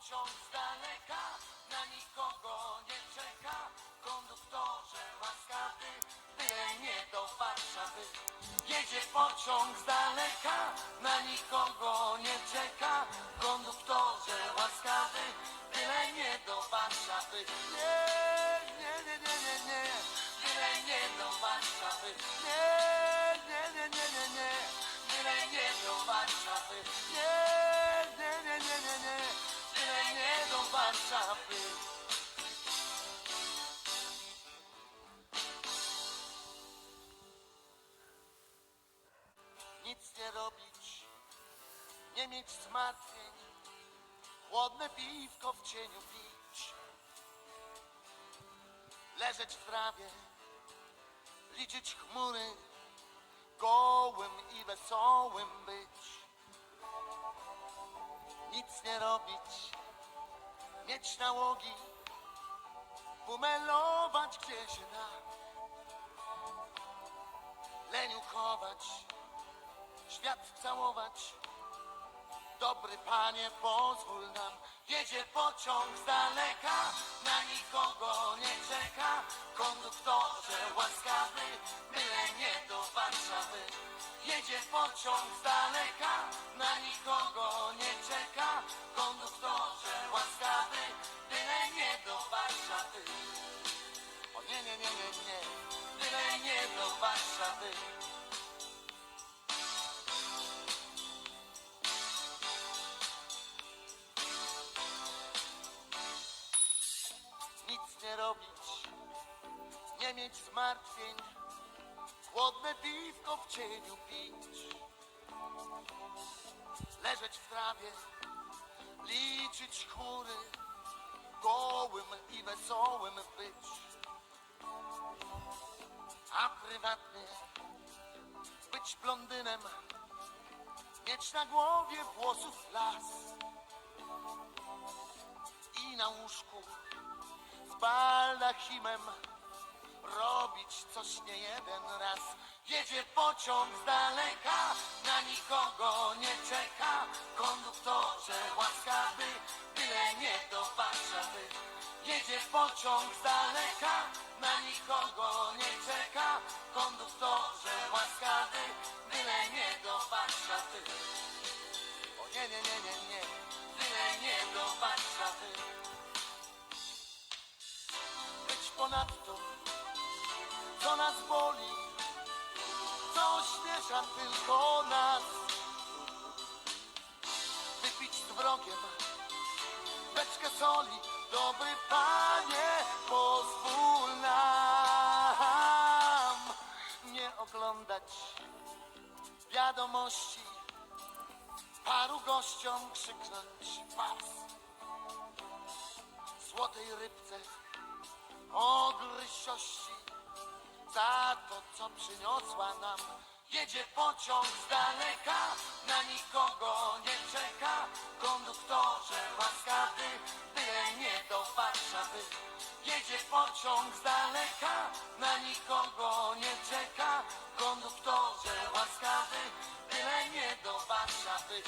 pociąg z daleka, na nikogo nie czeka. Konduktorze łaskawy, byle nie do Warszawy. Jedzie pociąg z daleka, na nikogo nie czeka. Konduktorze łaskawy, byle nie do Warszawy. Nie, nie, nie, nie, nie, nie, byle nie do Warszawy. Nie, nie, nie, nie, nie, nie, byle nie do Warszawy. Nie, nic nie robić, nie mieć zmartwień, chłodne piwko w cieniu pić, leżeć w trawie, liczyć chmury, gołym i wesołym być, nic nie robić, mieć nałogi, bumelować gdzie się da, leniu chować świat całować. Dobry panie, pozwól nam, jedzie pociąg z daleka, na nikogo nie czeka. Konduktorze łaskawy, byle nie do Warszawy. Jedzie pociąg z daleka, na nikogo nie, nie, do Warszawy. nic nie robić, nie mieć zmartwień, chłodne piwko w cieniu pić, leżeć w trawie, liczyć chmury, gołym i wesołym być, a prywatnie być blondynem, mieć na głowie włosów las i na łóżku z baldachimem robić coś nie jeden raz. Jedzie pociąg z daleka, na nikogo nie czeka. Konduktorze łaskawy, Warszawy. Jedzie pociąg z daleka, na nikogo nie czeka. Konduktorze łaskawy, byle nie do Warszawy. O nie, nie, nie, nie, nie, byle nie do Warszawy być ponadto, co nas boli, co ośmiesza tylko nas. Wypić z wrogiem beczkę soli, dobry panie, pozwól nam nie oglądać wiadomości, paru gościom krzyknąć pas. Złotej rybce o grysiości za to, co przyniosła nam. Jedzie pociąg z daleka, na nikogo nie czeka. Konduktorze łaskawy, byle nie do Warszawy. Jedzie pociąg z daleka, na nikogo nie czeka. Konduktorze łaskawy, byle nie do Warszawy.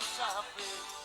Nie, nie,